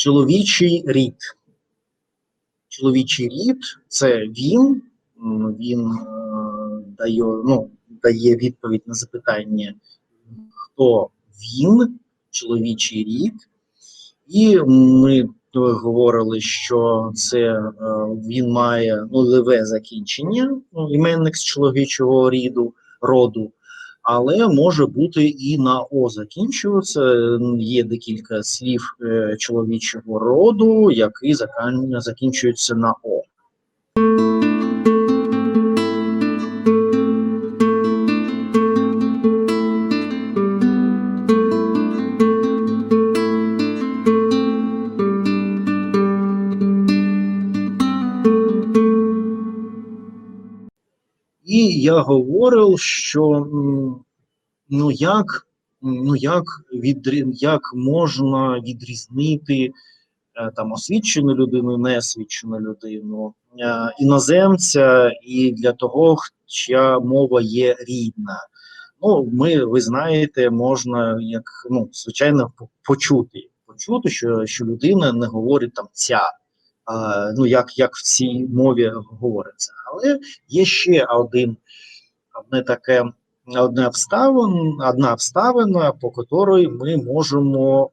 Чоловічий рід. Чоловічий рід це він. Він е, дає, ну, дає відповідь на запитання, хто він, чоловічий рід. І ми говорили, що це е, він має нульове закінчення, ну, іменник з чоловічого ріду, роду, але може бути і на О закінчується. Є декілька слів е, чоловічого роду, які закінчуються на О. І я говорив, що ну як, ну як, відрі, як можна відрізнити е, там освічену людину, неосвічену людину, е, іноземця і для того, чия мова є рідна. Ну, ми, ви знаєте, можна як ну, звичайно по- почути, почути, що, що людина не говорить там ця. Ну, як, як в цій мові говориться. Але є ще один одне таке одне обставин, одна обставина, по котрій ми можемо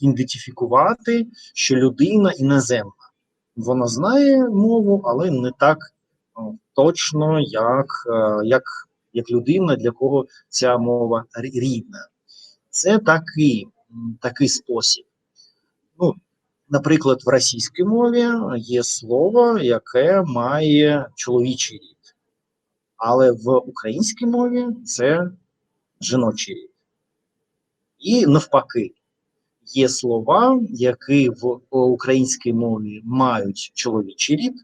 ідентифікувати, що людина іноземна. Вона знає мову, але не так точно, як, е, як, як людина, для кого ця мова рідна. Це такий, такий спосіб. Ну, наприклад, в російській мові є слово, яке має чоловічий рід, але в українській мові це жіночий рід. І навпаки, є слова, які в українській мові мають чоловічий рід,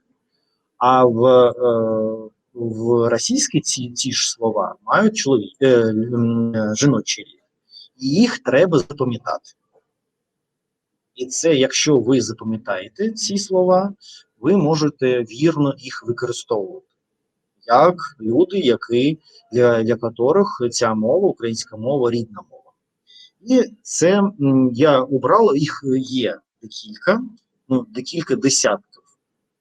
а в, е, в російській ці, ці ж слова мають чолові, е, е, жіночий рід. І їх треба запам'ятати. І це, якщо ви запам'ятаєте ці слова, ви можете вірно їх використовувати як люди, які, для, для яких ця мова, українська мова, рідна мова. І це я обрав, їх є декілька, ну, декілька десятків.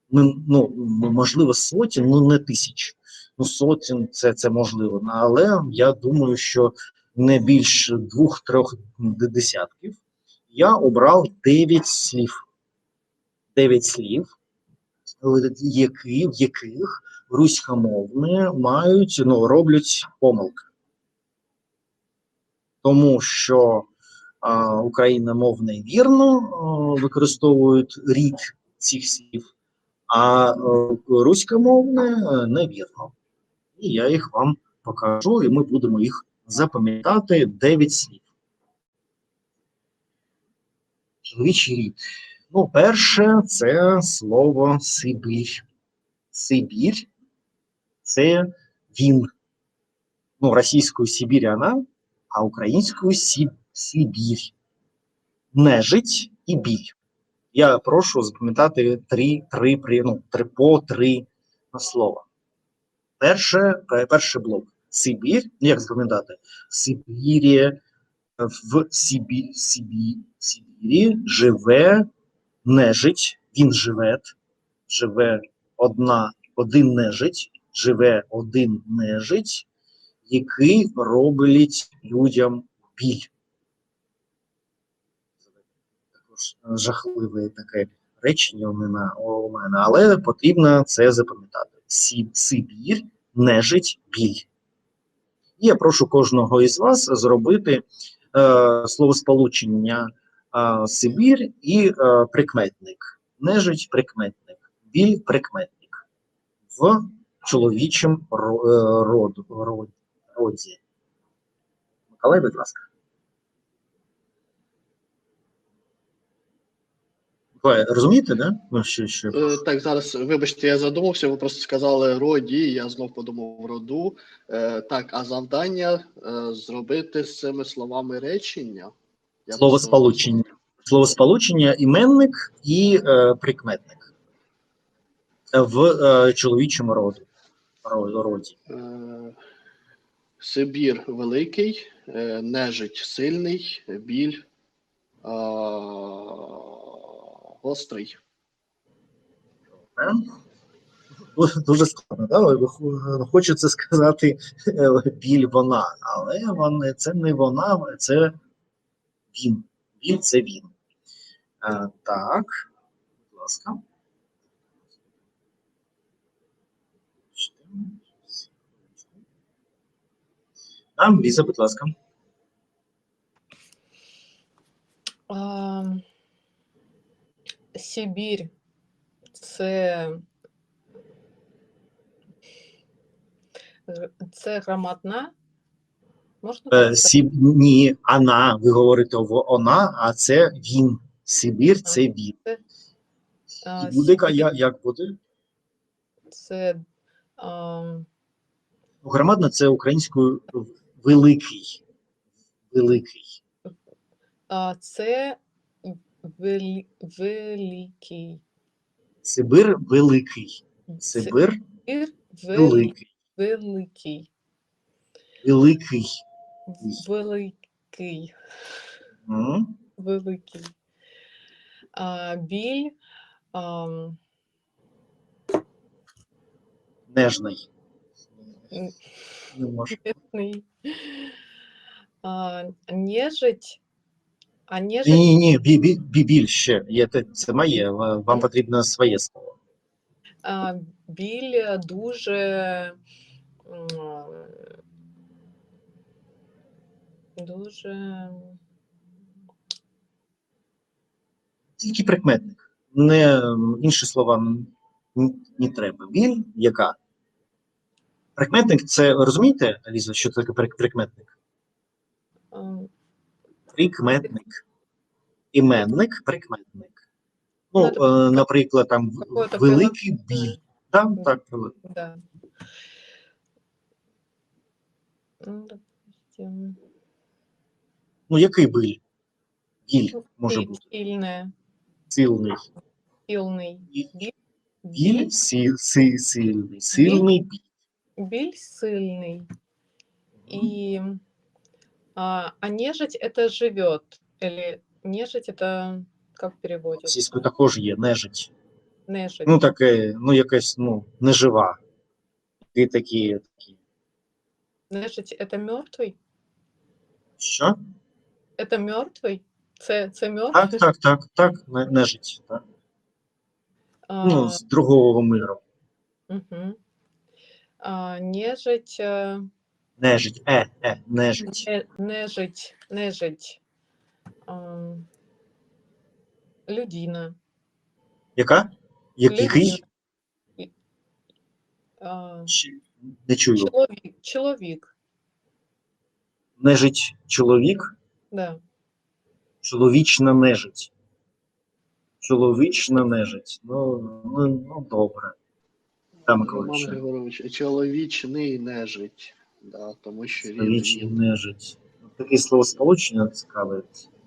Ну, можливо, сотень, ну не тисяч. Ну, сотень це, це можливо. Але я думаю, що не більше двох-трьох десятків я обрав 9 слів. 9 слів, які, в яких руськомовні мають, ну, роблять помилки. Тому що а, україномовні вірно а, використовують рід цих слів, а е, руськомовне е, невірно. І я їх вам покажу, і ми будемо їх запам'ятати 9 слів. Чоловічий. Ну, перше, це слово Сибір. Сибір це він. Ну, російською Сибір а українською Сибір. Нежить і біль. Я прошу запам'ятати три, три, ну, три по три слова. Перше, перший блок. Сибір. Як запам'ятати? Сибірі, в Сибі, Сибі, Сибірі живе нежить, він живе, живе одна, один нежить, живе один нежить, який робить людям біль. Також жахливе таке речення у мене, але потрібно це запам'ятати. Сибір, нежить, біль. Я прошу кожного із вас зробити е, словосполучення е, Сибір і е, прикметник. Нежить прикметник, біль прикметник в чоловічому е, роді. Миколай, будь ласка. Розумієте, да? Ну, що, що? Е, Так, зараз, вибачте, я задумався, ви просто сказали роді, я знов подумав роду. Е, Так, а завдання е, зробити з цими словами речення. Я Словосполучення. Словосполучення іменник і е, прикметник в е, чоловічому роду. роді. Е, Сибір великий, е, нежить сильний, біль. а, гострий. Е? Дуже- Дуже складно, да? Хо- Хочеться сказати е, біль вона, але вона, це не вона, це він. Він це він. Е, так, будь ласка. А, Ліза, будь ласка. А, Сибір це, це громадна? Можна Е, так сказати? Сі... Ні, вона, ви говорите вона, а це він. Сибір це він. А, І буде, Сибір я- як буде? це а, Громадна це українською великий. Великий. а, це вели, великий. Сибир великий. Сибир Сибір вели, великий. великий. Великий. Великий. М? Великий. А, біль. ам, Нежний. Не можу. А, нежить. А Ні, ні, ні, бі, бі, бі- більше. Є, те- це моє. Вам потрібно своє слово. біль дуже. Дуже. Тільки прикметник. Не інші слова не треба. Біль, яка? Прикметник це розумієте, Ліза, що таке прикметник? Прикметник. Іменник, прикметник. Ну, Ну, це е, наприклад, там великий біль. прилагательное. Так, Да. Ну, Ну, який біль? Біль Ну, може бути. сильная, Сильний. сильный. І- Біль, Біль, сі, сі, сильний. Сильний біль. Біль сильный. И а, а нежить это живет. Или нежить это как переводится? Російською також є нежить. Нежить. Ну, таке, ну, якась, ну, нежива. І такі, такі. Нежить это мертвый? Що? Это мертвый? Це, це мертвий? Так, так, так, так, не- нежить. Так. А, Ну, з другого миру. мгм. а, нежить, е, Нежить, е, е, нежить. не- нежить, нежить. А, людина. Яка? Як, Людина. який? А, Чи- Не чую. чоловік, чоловік, Нежить чоловік, да. чоловічна нежить. Чоловічна нежить. Ну, ну, ну добре. Там Роман Григорович, чоловічний нежить. Да, тому що рід Чоловічна він. нежить. Таке словосполучення цікаве.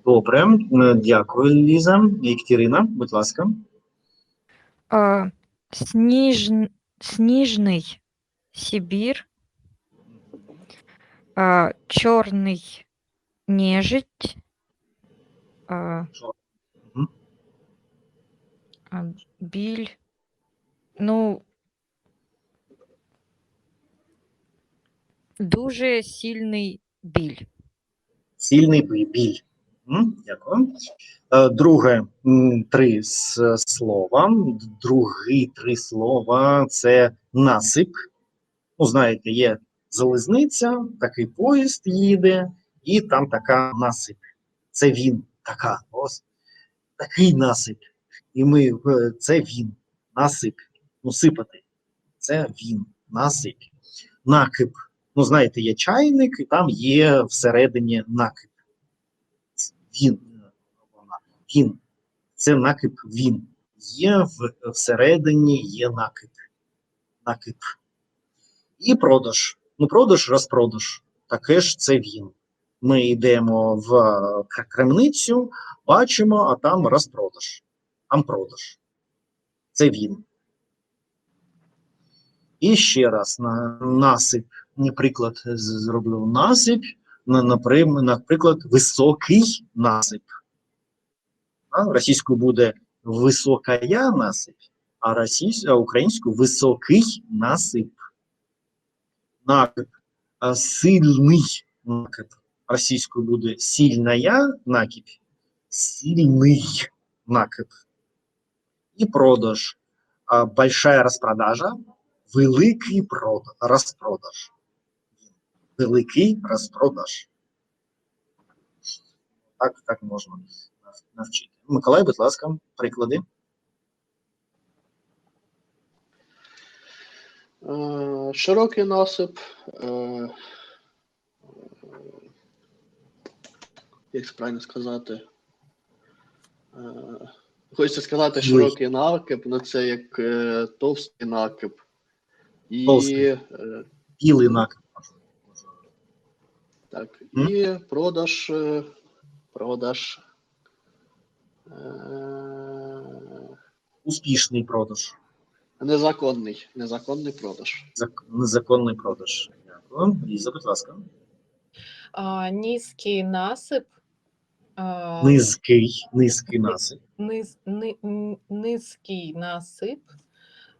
Добре, е, дякую, Ліза. Єкатерина, будь ласка. А, сніж... Сніжний Сибір, а, чорний нежить, а, Мгм. а, біль, ну, дуже сильний біль. Сильний біль. Дякую. Е, Друге три слова. Другі три слова це насип. Ну, знаєте, є залізниця, такий поїзд їде, і там така насип. Це він, така. Ось такий насип. І ми це він. Насип. Ну, сипати. Це він, насип. Накип. Ну, знаєте, є чайник, і там є всередині накип. Він, він. Це накип він. Є в, всередині є накип. Накип. І продаж. Ну, продаж, розпродаж. Таке ж це він. Ми йдемо в е, крамницю, бачимо, а там розпродаж. Там продаж. Це він. І ще раз на насип, наприклад, з- зроблю насип, наприклад, високий насип. Російською буде високая насип, а, українською високий насип. Накип, сильний накип. Російською буде сильная накип, сильний накип. І продаж. Большая розпродажа, великий прод- розпродаж. Великий розпродаж. Так, так можна навчити. Миколай, будь ласка, приклади. Е, Широкий насип. е, Як правильно сказати? Е, Хочеться сказати широкий накип, але це як товстий накип. І, Товстий. е, Білий накип. Так, і продаж. е, Продаж. е, Успішний продаж. Незаконний. Незаконний продаж. Зак- Незаконний продаж. Дякую. Ліза, будь ласка. А, низький насип. А, Низький, низький насип. низ, ни, низький насип.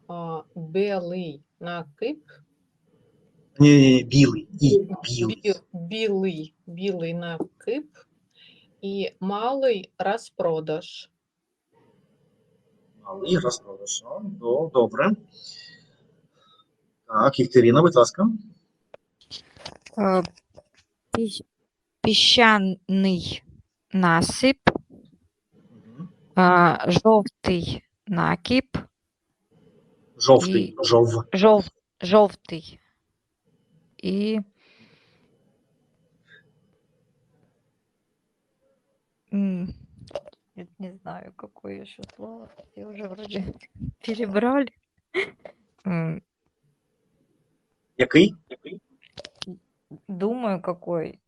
А, білий накип. Ні, ні, білий. І білий. Бі- білий, білий накип. І малий розпродаж. Малий розпродаж. О, Добре. Так, Єкатерина, будь ласка. Е, Піщаний насип, е, жовтий накіп, Жовтий, І- жов. жов, жовтий. М, я не знаю, какое еще слово. Я уже вроде перебрали. Який? Думаю, какой.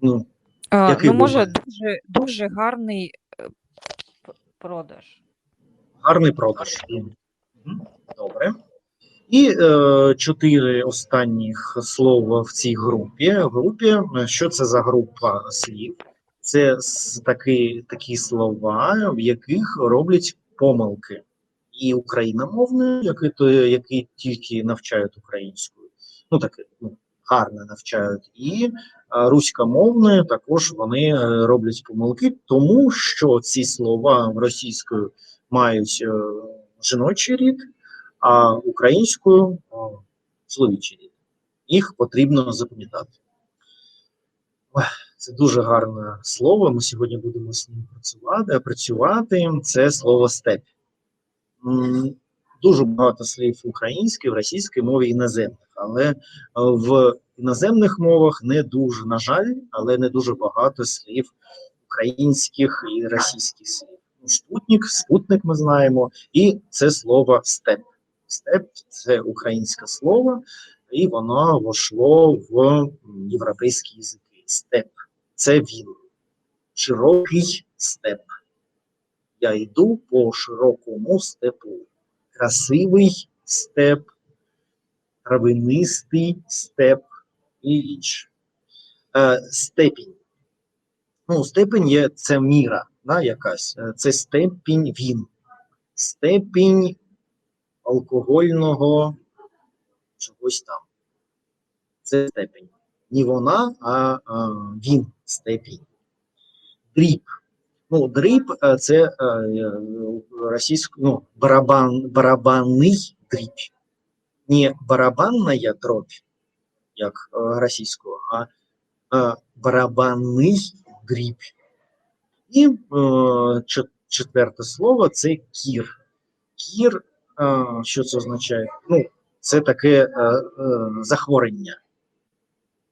Ну, А, ну, може? Дуже, дуже гарний е, продаж. гарний продаж. Мгм. Добре. І е, чотири останніх слова в цій групі. Групі, е, що це за група слів? Це с- такі, такі слова, в яких роблять помилки. І україномовні, які, то- які тільки навчають українською. Ну, таке, ну, гарно навчають. І е, також вони е, роблять помилки, тому що ці слова російською мають е, жіночий рід, а українською о, чоловічий рід. Їх потрібно запам'ятати. Це дуже гарне слово. Ми сьогодні будемо з ним працювати. Працювати це слово степь. Дуже багато слів української, в російській мові іноземних, але е, в іноземних мовах не дуже, на жаль, але не дуже багато слів українських і російських слів. Ну, Спутник, спутник ми знаємо, і це слово степ. Степ це українське слово, і воно війшло в європейські язики. Степ це він. Широкий степ. Я йду по широкому степу. Красивий степ, травянистий степ і інше. Е, степінь. Ну, степень є це міра, да, якась. Е, Це степінь він. Степінь алкогольного чогось там. Це степень. Не вона, а, а він степінь. Дріб. Ну, дріб е, це е, е, ну, барабан, барабанний дріб. Не барабанна дробь, як е, російською, а е, барабанний дріб. І е, четверте слово це кір. Кір, що це означає? Ну, це таке захворення.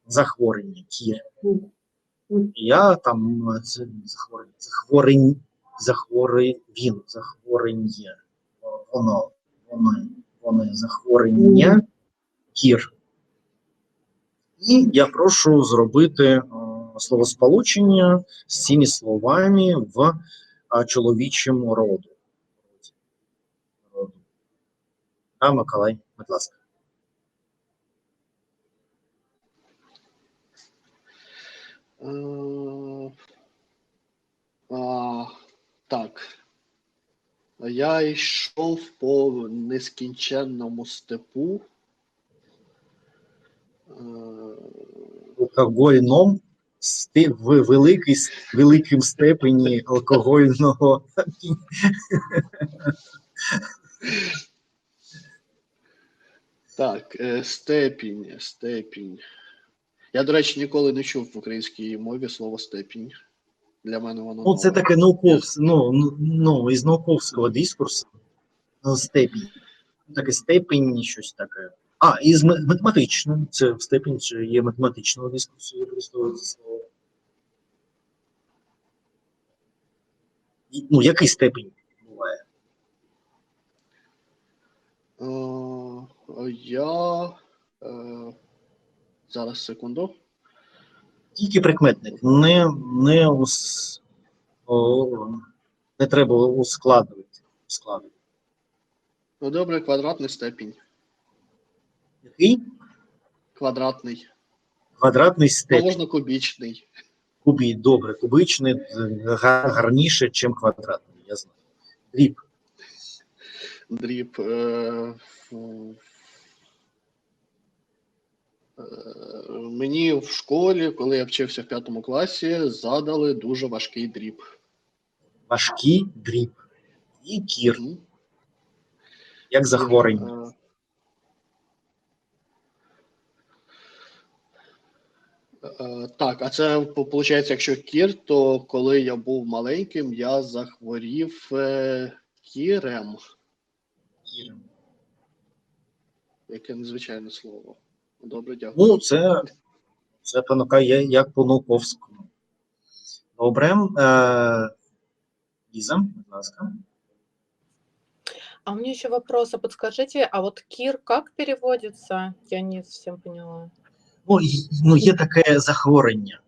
Захворення, кір. Я там захворень, захвори, він, захворення. Воно, воно, воно захворення, кір. І я прошу зробити е, словосполучення з цими словами в е, чоловічому роду. А, Миколай, будь ласка. Е, а, Так. Я йшов по нескінченному степу. Алкогольном в великий, великим степені алкогольного Так, е, степінь, степінь. Я, до речі, ніколи не чув в українській мові слово степінь. Для мене воно Ну, це таке науковс, ну, ну, ну, із науковського дискурсу. ну, Степінь. Таке степень, щось таке. А, із ме- математичного. Це в степінь чи є математичного дискурсу використовується слово. Ну, який степінь буває? Е, я. Е, зараз секунду. Тільки прикметник. Не, не, ус, о, не треба ускладувати. ускладувати. Ну, добре, квадратний степінь. Який? Квадратний. Квадратний Ну, степінь. можна кубічний. Кубій, добре, кубичний е, гарніше, ніж квадратний, я знаю. Дріб. Дріб. Е. Е, мені в школі, коли я вчився в п'ятому класі, задали дуже важкий дріб. Важкий дріб. І кір, як захворювання. Е, е, Так, а це виходить, якщо кір, то коли я був маленьким, я захворів е, кірем. Кір. Яке незвичайне слово. Добре, дякую. Ну, це, це понукає як по науковському. Добре. Е, Ліза, будь ласка. А у меня еще вопрос, а подскажите, а вот кир как переводится? Я не совсем поняла. Ну, ну, є таке захворювання.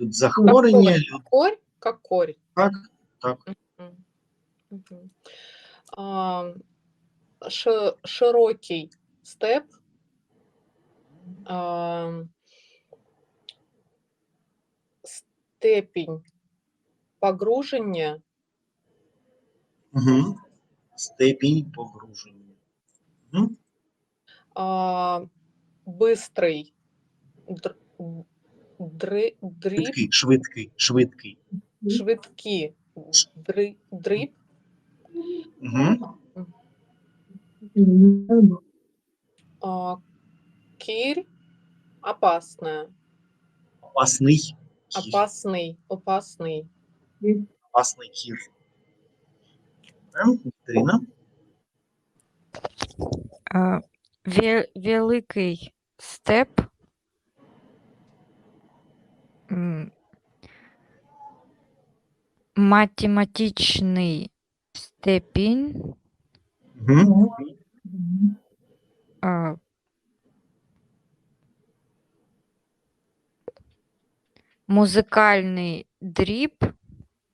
Люд- Захворювання, люд- Корь? Как корь? так, так. А, ши- широкий степ. А, степень погруження Угу. Степінь погруження. Угу. а, быстрый др, дри, дріб, Швидкий, швидкий, швидкий. швидкі дри, дріб, Угу. а, кирь опасная, Опасний кір. опасный, опасный. Опасний кір. Катерина. Великий степ. М, Математичний степінь. Угу. а, Музикальний дріб.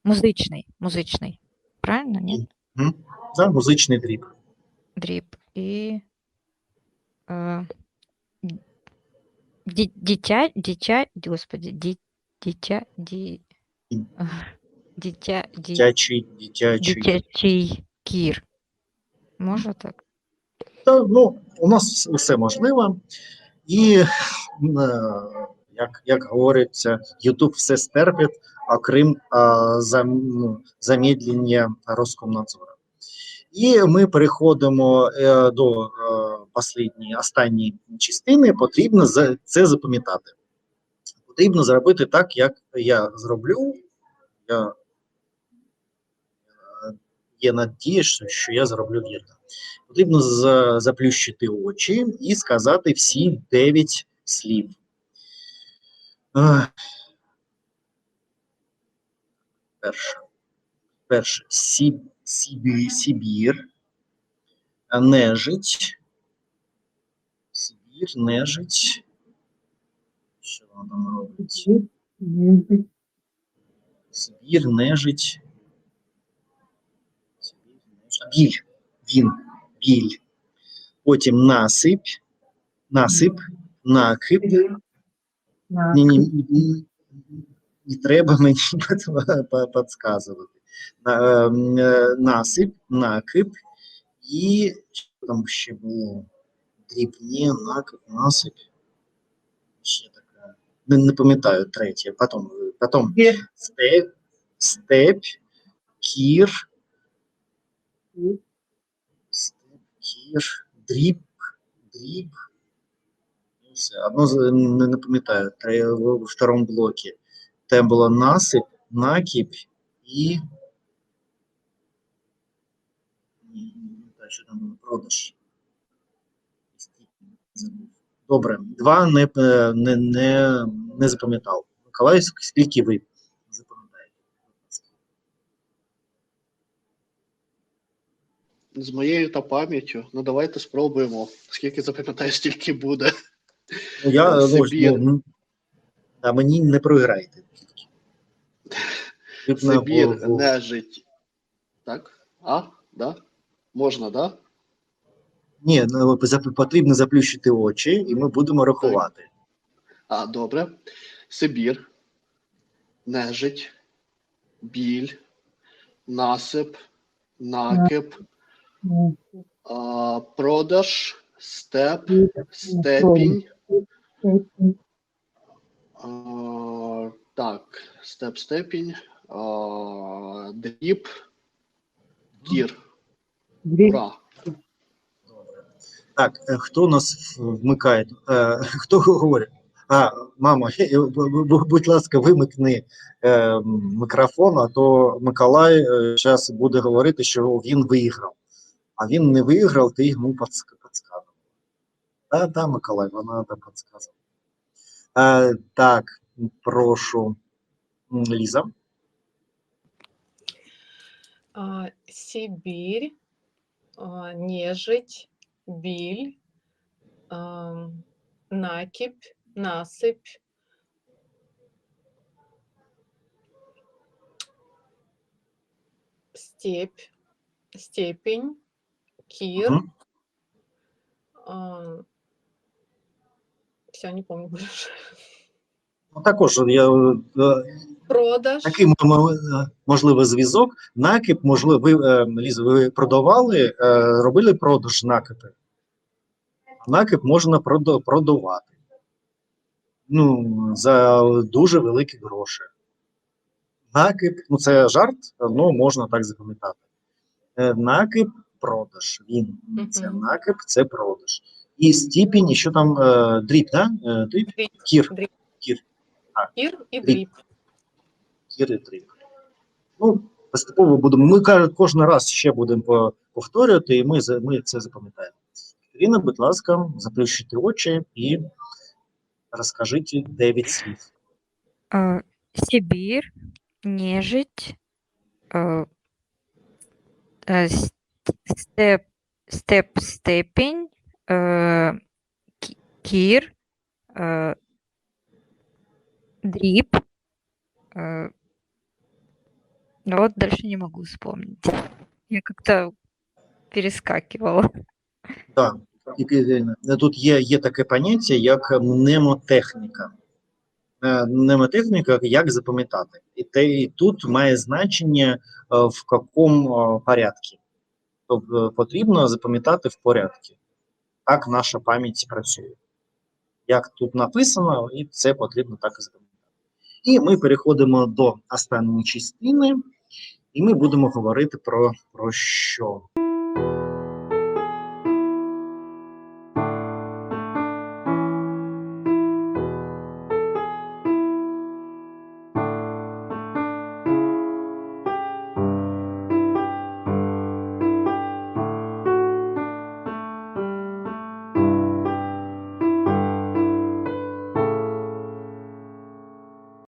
Музичний, музичний. Правильно? Ні? За музичний дріб. дріб і е, ді- дитя, дитя, господи, ді, Дитя, ді, дитя, ді, Дитячий, дитячий. дитячий кір. Може так? Та, ну, у нас все можливо. І, е, як, як говориться, YouTube все стерпить, окрім ну, замедлення Роскомнадзору. І ми переходимо е, до е, останньої частини. Потрібно за- це запам'ятати. Потрібно зробити так, як я зроблю. Я, е, є надія, що- я зроблю вірно. Потрібно за- заплющити очі і сказати всі дев'ять слів. Перше. Перше. Сі, сібі, Сибір. Нежить. Сибір, нежить. Що вона там робить? Сибір, нежить. Сибір, нежить. Біль. Він. Біль. Потім насип. Насип. Накип. Ні, ні, ні, не треба мені підказувати. На- ем, е, Насип, накип і що там ще було? Дрібні, накип, насип. Ще таке. Не, не пам'ятаю третє. Потім, потім степ, степ, кір, степ, кір, дріб, дріб. Все. Одно не, не пам'ятаю, в второму блокі. Там було насип, накіп і. Що там було, продаж. Забув. Добре, два не, не, не, не запам'ятав. Миколай, скільки ви запам'ятаєте? З моєю та пам'яттю, ну давайте спробуємо. Скільки запам'ятаю, стільки буде. Ну, я, ну, Сибір. ну, а мені не б Сибір, нежить. Так? А? Да? Можна, да? Ні, ну, потрібно заплющити очі, і ми будемо рахувати. А, добре. Сибір, нежить, біль, насип, накип, а, продаж, степ, степінь. А, так, степ, степінь, а, дріб, кір. Ура! Так, е, хто нас вмикає? Е, Хто говорить? А, мама, бу- будь ласка, вимикни е, мікрофон, а то Миколай зараз буде говорити, що він виграв. А він не виграв, ти йому підказував. Так, так, Миколай, вона підказувала. Е, так, прошу, Ліза. А, нежить, биль, ам, накипь, насыпь, степь, степень, кир. Мгм. все, не помню больше. Ну, також я е, Продаж. Такий можливий зв'язок. Накип, можливо, ви е, Ліза, ви продавали, е, робили продаж накипи. Накип можна продавати. Ну, за дуже великі гроші. Накип, ну це жарт, ну можна так запам'ятати. Е, Накип продаж. Він це накип, це продаж. І степінь, що там е, дріб, да? Е, дріб? Дріб. Кір. Дріб. Кір. Кир и Дріб. дриб. Кіри Трик. Ну, поступово будемо. Ми кожен раз ще будемо повторювати, і ми, ми це запам'ятаємо. Ірина, будь ласка, заплющуйте очі і розкажіть 9 слів. Э, Сибирь, нежить, э, э, с- степ, степ, степень, э, ки- кир, э, дриб. э, ну вот дальше не могу вспомнить. Я как-то перескакивала. Так, е, тут є, є таке поняття, як мнемотехніка. Е, Мнемотехніка, як запам'ятати. І, те, і тут має значення, е, в якому порядку. Тобто потрібно запам'ятати в порядку. Так наша пам'ять працює. Як тут написано, і це потрібно так і запам'ятати. І ми переходимо до останньої частини, і ми будемо говорити про, про що?